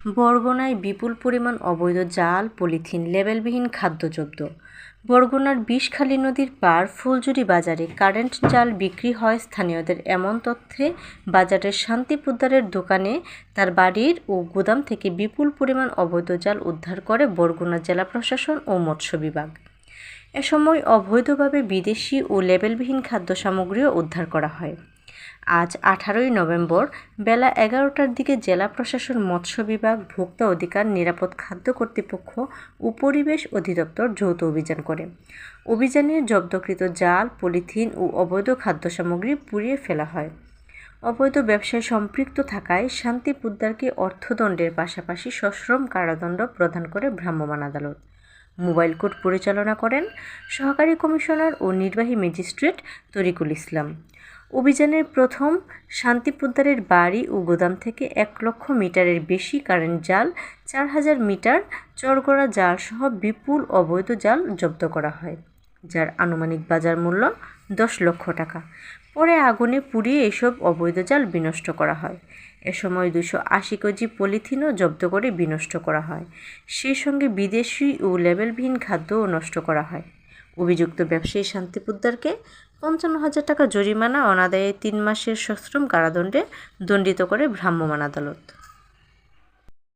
বরগুনায় বিপুল পরিমাণ অবৈধ জাল, পলিথিন, লেবেলবিহীন খাদ্য জব্দ বরগুনার বিষখালী নদীর পার ফুলজুরি বাজারে কারেন্ট জাল বিক্রি হয় স্থানীয়দের। এমন তথ্যে বাজারের শান্তি পোদ্দারের দোকানে তার বাড়ির ও গুদাম থেকে বিপুল পরিমাণ অবৈধ জাল উদ্ধার করে বরগুনা জেলা প্রশাসন ও মৎস্য বিভাগ। এ সময় অবৈধভাবে বিদেশি ও লেবেলবিহীন খাদ্য সামগ্রীও উদ্ধার করা হয়। আজ আঠারোই নভেম্বর, বেলা এগারোটার দিকে জেলা প্রশাসন, মৎস্য বিভাগ, ভোক্তা অধিকার, নিরাপদ খাদ্য কর্তৃপক্ষ ও পরিবেশ অধিদপ্তর যৌথ অভিযান করে। অভিযানে জব্দকৃত জাল, পলিথিন ও অবৈধ খাদ্য সামগ্রী পুড়িয়ে ফেলা হয়। অবৈধ ব্যবসায় সম্পৃক্ত থাকায় শান্তি পুদ্দারকে অর্থদণ্ডের পাশাপাশি সশ্রম কারাদণ্ড প্রদান করে ভ্রাম্যমাণ আদালত। মোবাইল কোর্ট পরিচালনা করেন সহকারী কমিশনার ও নির্বাহী ম্যাজিস্ট্রেট তরিকুল ইসলাম। অভিযানের প্রথম শান্তিপুদ্দারের বাড়ি ও গোদাম থেকে এক লক্ষ মিটারের বেশি কারেন্ট জাল, চার হাজার মিটার চরগড়া জালসহ বিপুল অবৈধ জাল জব্দ করা হয়, যার আনুমানিক বাজার মূল্য দশ লক্ষ টাকা। পরে আগুনে পুড়িয়ে এসব অবৈধ জাল বিনষ্ট করা হয়। এ সময় দুশো আশি কেজি পলিথিনও জব্দ করে বিনষ্ট করা হয়। সেই সঙ্গে বিদেশি ও লেবেলবিহীন খাদ্যও নষ্ট করা হয়। অভিযুক্ত ব্যবসায়ী শান্তি পোদ্দারকে পঞ্চান্ন হাজার টাকা জরিমানা, অনাদায়ে তিন মাসের সশ্রম কারাদণ্ডে দণ্ডিত করে ভ্রাম্যমাণ আদালত।